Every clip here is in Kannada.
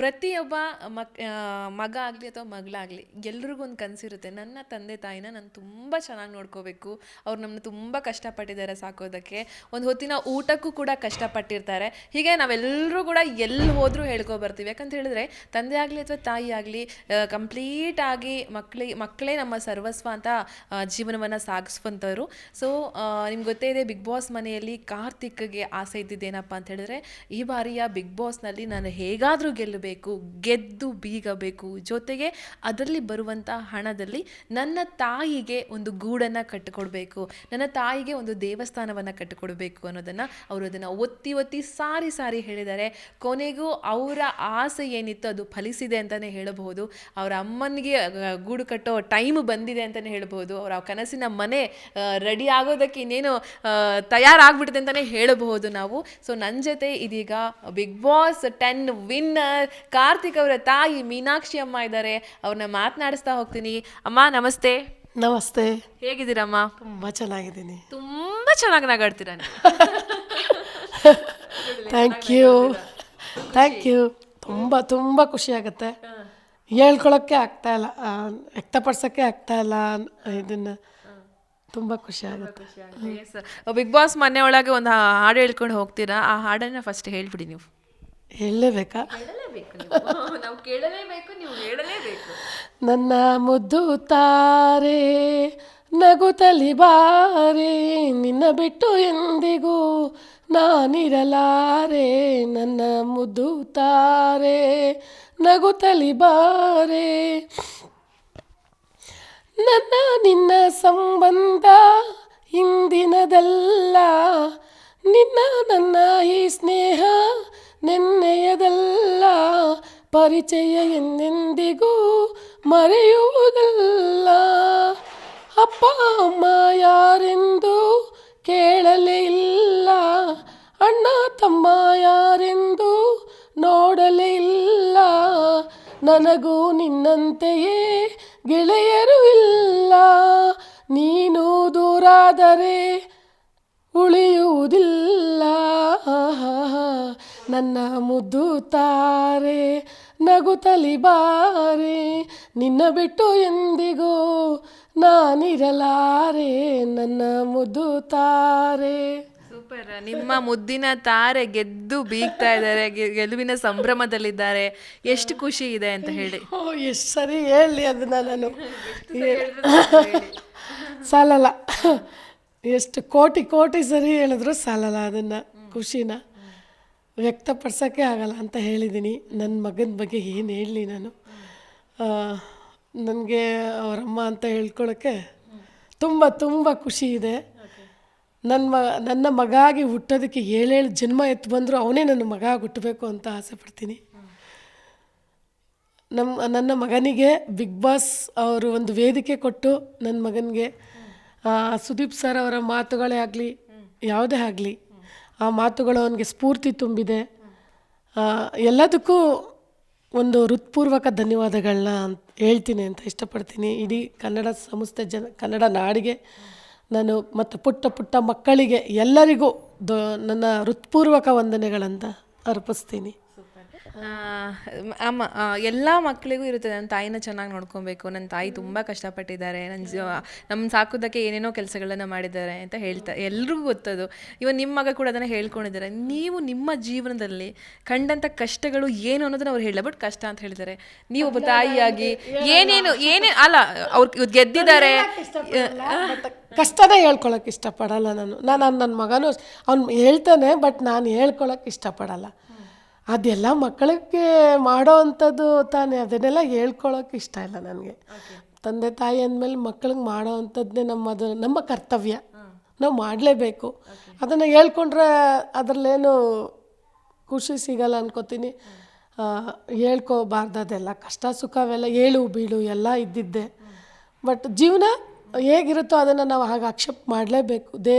ಪ್ರತಿಯೊಬ್ಬ ಮಕ್ ಮಗ ಆಗಲಿ ಅಥವಾ ಮಗಳಾಗಲಿ ಎಲ್ರಿಗೂ ಒಂದು ಕನಸಿರುತ್ತೆ. ನನ್ನ ತಂದೆ ತಾಯಿನ ನಾನು ತುಂಬ ಚೆನ್ನಾಗಿ ನೋಡ್ಕೋಬೇಕು. ಅವ್ರು ನಮ್ಮನ್ನ ತುಂಬ ಕಷ್ಟಪಟ್ಟಿದ್ದಾರೆ ಸಾಕೋದಕ್ಕೆ. ಒಂದು ಹೊತ್ತಿನ ಊಟಕ್ಕೂ ಕೂಡ ಕಷ್ಟಪಟ್ಟಿರ್ತಾರೆ. ಹೀಗೆ ನಾವೆಲ್ಲರೂ ಕೂಡ ಎಲ್ಲಿ ಹೋದರೂ ಹೇಳ್ಕೊಬರ್ತೀವಿ. ಯಾಕಂತ ಹೇಳಿದ್ರೆ, ತಂದೆ ಆಗಲಿ ಅಥವಾ ತಾಯಿ ಆಗಲಿ ಕಂಪ್ಲೀಟ್ ಆಗಿ ಮಕ್ಕಳಿಗೆ ಮಕ್ಕಳೇ ನಮ್ಮ ಸರ್ವಸ್ವ ಅಂತ ಜೀವನವನ್ನು ಸಾಗಿಸುವಂಥವ್ರು ಸೊ ನಿಮ್ಗೆ ಗೊತ್ತೇ ಇದೆ, ಬಿಗ್ ಬಾಸ್ ಮನೆಯಲ್ಲಿ ಕಾರ್ತಿಕ್ಗೆ ಆಸೆ ಇದ್ದಿದ್ದೇನಪ್ಪ ಅಂತ ಹೇಳಿದ್ರೆ, ಈ ಬಾರಿಯ ಬಿಗ್ ಬಾಸ್ನಲ್ಲಿ ನಾನು ಹೇಗಾದರೂ ಗೆಲ್ಲಬೇಕು. ಗೆದ್ದು ಬೀಗಬೇಕು. ಜೊತೆಗೆ ಅದರಲ್ಲಿ ಬರುವಂಥ ಹಣದಲ್ಲಿ ನನ್ನ ತಾಯಿಗೆ ಒಂದು ಗೂಡನ್ನು ಕಟ್ಟಿಕೊಡ್ಬೇಕು. ನನ್ನ ತಾಯಿಗೆ ಒಂದು ದೇವಸ್ಥಾನವನ್ನು ಕಟ್ಟಿಕೊಡ್ಬೇಕು ಅನ್ನೋದನ್ನು ಅವರು ಅದನ್ನು ಒತ್ತಿ ಒತ್ತಿ ಸಾರಿ ಸಾರಿ ಹೇಳಿದ್ದಾರೆ. ಕೊನೆಗೂ ಅವರ ಆಸೆ ಏನಿತ್ತು ಅದು ಫಲಿಸಿದೆ ಅಂತಲೇ ಹೇಳಬಹುದು. ಅವರ ಅಮ್ಮನಿಗೆ ಗೂಡು ಕಟ್ಟೋ ಟೈಮ್ ಬಂದಿದೆ ಅಂತಲೇ ಹೇಳಬಹುದು. ಅವರ ಕನಸಿನ ಮನೆ ರೆಡಿ ಆಗೋದಕ್ಕೆ ಇನ್ನೇನು ತಯಾರಾಗ್ಬಿಟ್ಟಿದೆ ಅಂತಲೇ ಹೇಳಬಹುದು ನಾವು. ಸೊ ನನ್ನ ಜೊತೆ ಇದೀಗ big boss ten winner Karthik ಅವರ ತಾಯಿ ಮೀನಾಕ್ಷಿ ಅಮ್ಮ ಇದ್ದಾರೆ. ಅವ್ರನ್ನ ಮಾತನಾಡಿಸ್ತಾ ಹೋಗ್ತೀನಿ. ಅಮ್ಮ ನಮಸ್ತೆ. ನಮಸ್ತೆ. ಹೇಗಿದ್ದೀರಮ್ಮ? ತುಂಬಾ ಚೆನ್ನಾಗಿದ್ದೀನಿ. ತುಂಬಾ ಚೆನ್ನಾಗಿ ನಗಾಡ್ತೀರ. ಥ್ಯಾಂಕ್ ಯು ಥ್ಯಾಂಕ್ ಯು ತುಂಬ ತುಂಬ ಖುಷಿ ಆಗುತ್ತೆ. ಹೇಳ್ಕೊಳಕ್ಕೆ ಆಗ್ತಾ ಇಲ್ಲ. ಆ, ವ್ಯಕ್ತಪಡ್ಸೋಕ್ಕೆ ಆಗ್ತಾ ಇಲ್ಲ. ಇದನ್ನು ತುಂಬ ಖುಷಿ ಆಗುತ್ತೆ. ಬಿಗ್ ಬಾಸ್ ಮನೆ ಒಳಗೆ ಒಂದು ಹಾಡು ಹೇಳ್ಕೊಂಡು ಹೋಗ್ತೀರಾ? ಆ ಹಾಡನ್ನ ಫಸ್ಟ್ ಹೇಳ್ಬಿಡಿ ನೀವು. ಹೇಳಲೇಬೇಕಾ? ಹೇಳಲೇಬೇಕು ನಾವು. ಕೇಳಲೇಬೇಕು ನೀವು ಹೇಳಲೇಬೇಕು. ನನ್ನ ಮುದ್ದು ತಾರೆ ನಗುತ್ತಲಿ ಬಾರೆ ನಿನ್ನ ಬಿಟ್ಟು ಎಂದಿಗೂ ನಾನಿರಲಾರೆ. ನನ್ನ ಮುದ್ದು ತಾರೆ ನಗುತ್ತಲಿ ಬಾರೆ. ನನ್ನ ನಿನ್ನ ಸಂಬಂಧ ಇಂದಿನದಲ್ಲ. ನಿನ್ನ ನನ್ನ ಈ ಸ್ನೇಹ ನೆನ್ನೆಯದಲ್ಲ ಪರಿಚಯ ಎಂದೆಂದಿಗೂ ಮರೆಯುವುದಲ್ಲ. ಅಪ್ಪ, ಅಮ್ಮ ಯಾರೆಂದು ಕೇಳಲೇ ಇಲ್ಲ. ಅಣ್ಣ, ತಮ್ಮ ಯಾರೆಂದು ನೋಡಲೇ ಇಲ್ಲ. ನನಗೂ ನಿನ್ನಂತೆಯೇ ಗೆಳೆಯರು ಇಲ್ಲ. ನೀನು ದೂರಾದರೆ ಉಳಿಯುವುದಿಲ್ಲ. ನನ್ನ ಮುದ್ದು ತಾರೆ ನಗುತ್ತಲಿ ಬಾರೆ ನಿನ್ನ ಬಿಟ್ಟು ಎಂದಿಗೂ ನಾನಿರಲಾರೆ ನನ್ನ ಮುದ್ದು ತಾರೆ. ಸೂಪರ್. ನಿಮ್ಮ ಮುದ್ದಿನ ತಾರೆ ಗೆದ್ದು ಬೀಗ್ತಾ ಇದ್ದಾರೆ ಗೆಲುವಿನ ಸಂಭ್ರಮದಲ್ಲಿದ್ದಾರೆ. ಎಷ್ಟು ಖುಷಿ ಇದೆ ಅಂತ ಹೇಳಿ. ಓ ಎಷ್ಟು ಸರಿ ಹೇಳಿ ಅದನ್ನ ನಾನು. ಸಾಲಲ್ಲ. ಎಷ್ಟು ಕೋಟಿ ಕೋಟಿ ಸರಿ ಹೇಳಿದ್ರು ಸಾಲಲ್ಲ ಅದನ್ನು ಖುಷಿನ. ವ್ಯಕ್ತಪಡ್ಸೋಕ್ಕೆ ಆಗಲ್ಲ ಅಂತ ಹೇಳಿದ್ದೀನಿ. ನನ್ನ ಮಗನ ಬಗ್ಗೆ ಏನು ಹೇಳಲಿ ನಾನು. ನನಗೆ ಅವರಮ್ಮ ಅಂತ ಹೇಳ್ಕೊಳ್ಳೋಕ್ಕೆ ತುಂಬ ತುಂಬ ಖುಷಿ ಇದೆ. ನನ್ನ ಮ ನನ್ನ ಮಗ ಆಗಿ ಹುಟ್ಟೋದಕ್ಕೆ ಏಳೇಳು ಜನ್ಮ ಎತ್ತು ಬಂದರೂ ಅವನೇ ನನ್ನ ಮಗ ಹುಟ್ಟಬೇಕು ಅಂತ ಆಸೆ ಪಡ್ತೀನಿ. ನಮ್ಮ ನನ್ನ ಮಗನಿಗೆ ಬಿಗ್ ಬಾಸ್ ಅವರು ಒಂದು ವೇದಿಕೆ ಕೊಟ್ಟು ನನ್ನ ಮಗನಿಗೆ ಸುದೀಪ್ ಸರ್ ಅವರ ಮಾತುಗಳೇ ಆಗಲಿ ಯಾವುದೇ ಆಗಲಿ ಆ ಮಾತುಗಳು ಅವನಿಗೆ ಸ್ಫೂರ್ತಿ ತುಂಬಿದೆ. ಎಲ್ಲದಕ್ಕೂ ಒಂದು ಹೃತ್ಪೂರ್ವಕ ಧನ್ಯವಾದಗಳನ್ನ ಹೇಳ್ತೀನಿ ಅಂತ ಇಷ್ಟಪಡ್ತೀನಿ. ಇಡೀ ಕನ್ನಡ ಸಂಸ್ಥೆ ಜನ, ಕನ್ನಡ ನಾಡಿಗೆ ನಾನು ಮತ್ತು ಪುಟ್ಟ ಪುಟ್ಟ ಮಕ್ಕಳಿಗೆ ಎಲ್ಲರಿಗೂ ದೊ, ನನ್ನ ಹೃತ್ಪೂರ್ವಕ ವಂದನೆಗಳಂತ ಅರ್ಪಿಸ್ತೀನಿ. ಅಮ್ಮ ಎಲ್ಲ ಮಕ್ಕಳಿಗೂ ಇರುತ್ತೆ. ನನ್ನ ತಾಯಿನ ಚೆನ್ನಾಗಿ ನೋಡ್ಕೊಬೇಕು. ನನ್ನ ತಾಯಿ ತುಂಬ ಕಷ್ಟಪಟ್ಟಿದ್ದಾರೆ. ನನ್ನ ನಮ್ಮ ಸಾಕೋದಕ್ಕೆ ಏನೇನೋ ಕೆಲಸಗಳನ್ನ ಮಾಡಿದ್ದಾರೆ ಅಂತ ಹೇಳ್ತಾ ಎಲ್ರಿಗೂ ಗೊತ್ತದು. ಇವಾಗ ನಿಮ್ಮ ಮಗ ಕೂಡ ಅದನ್ನು ಹೇಳ್ಕೊಂಡಿದ್ದಾರೆ. ನೀವು ನಿಮ್ಮ ಜೀವನದಲ್ಲಿ ಕಂಡಂಥ ಕಷ್ಟಗಳು ಏನು ಅನ್ನೋದನ್ನ ಅವ್ರು ಹೇಳಿಲ್ಲ. ಬಟ್ ಕಷ್ಟ ಅಂತ ಹೇಳಿದ್ದಾರೆ. ನೀವು ಒಬ್ಬ ತಾಯಿಯಾಗಿ ಏನೇನು ಏನೇ ಅಲ್ಲ ಅವ್ರು ಗೆದ್ದಿದ್ದಾರೆ. ಕಷ್ಟನ ಹೇಳ್ಕೊಳಕ್ ಹೇಳ್ಕೊಳಕ್ಕೆ ಇಷ್ಟಪಡಲ್ಲ ನಾನು. ನಾನು ನನ್ನ ಮಗನೂ ಅವ್ನು ಹೇಳ್ತಾನೆ ಬಟ್ ನಾನು ಹೇಳ್ಕೊಳಕ್ ಇಷ್ಟಪಡಲ್ಲ. ಅದೆಲ್ಲ ಮಕ್ಕಳಿಗೆ ಮಾಡೋ ಅಂಥದ್ದು ತಾನೇ. ಅದನ್ನೆಲ್ಲ ಹೇಳ್ಕೊಳ್ಳೋಕೆ ಇಷ್ಟ ಇಲ್ಲ ನನಗೆ. ತಂದೆ ತಾಯಿ ಅಂದಮೇಲೆ ಮಕ್ಕಳಿಗೆ ಮಾಡೋ ಅಂಥದ್ದೇ ನಮ್ಮದು ನಮ್ಮ ಕರ್ತವ್ಯ. ನಾವು ಮಾಡಲೇಬೇಕು. ಅದನ್ನು ಹೇಳ್ಕೊಂಡ್ರೆ ಅದರಲ್ಲೇನು ಖುಷಿ ಸಿಗಲ್ಲ ಅನ್ಕೋತೀನಿ. ಹೇಳ್ಕೋಬಾರ್ದು ಅದೆಲ್ಲ. ಕಷ್ಟ ಸುಖವೆಲ್ಲ ಏಳು ಬೀಳು ಎಲ್ಲ ಇದ್ದಿದ್ದೆ. ಬಟ್ ಜೀವನ ಹೇಗಿರುತ್ತೋ ಅದನ್ನು ನಾವು ಹಾಗೆ ಅಕ್ಸೆಪ್ಟ್ ಮಾಡಲೇಬೇಕು. ದೇ,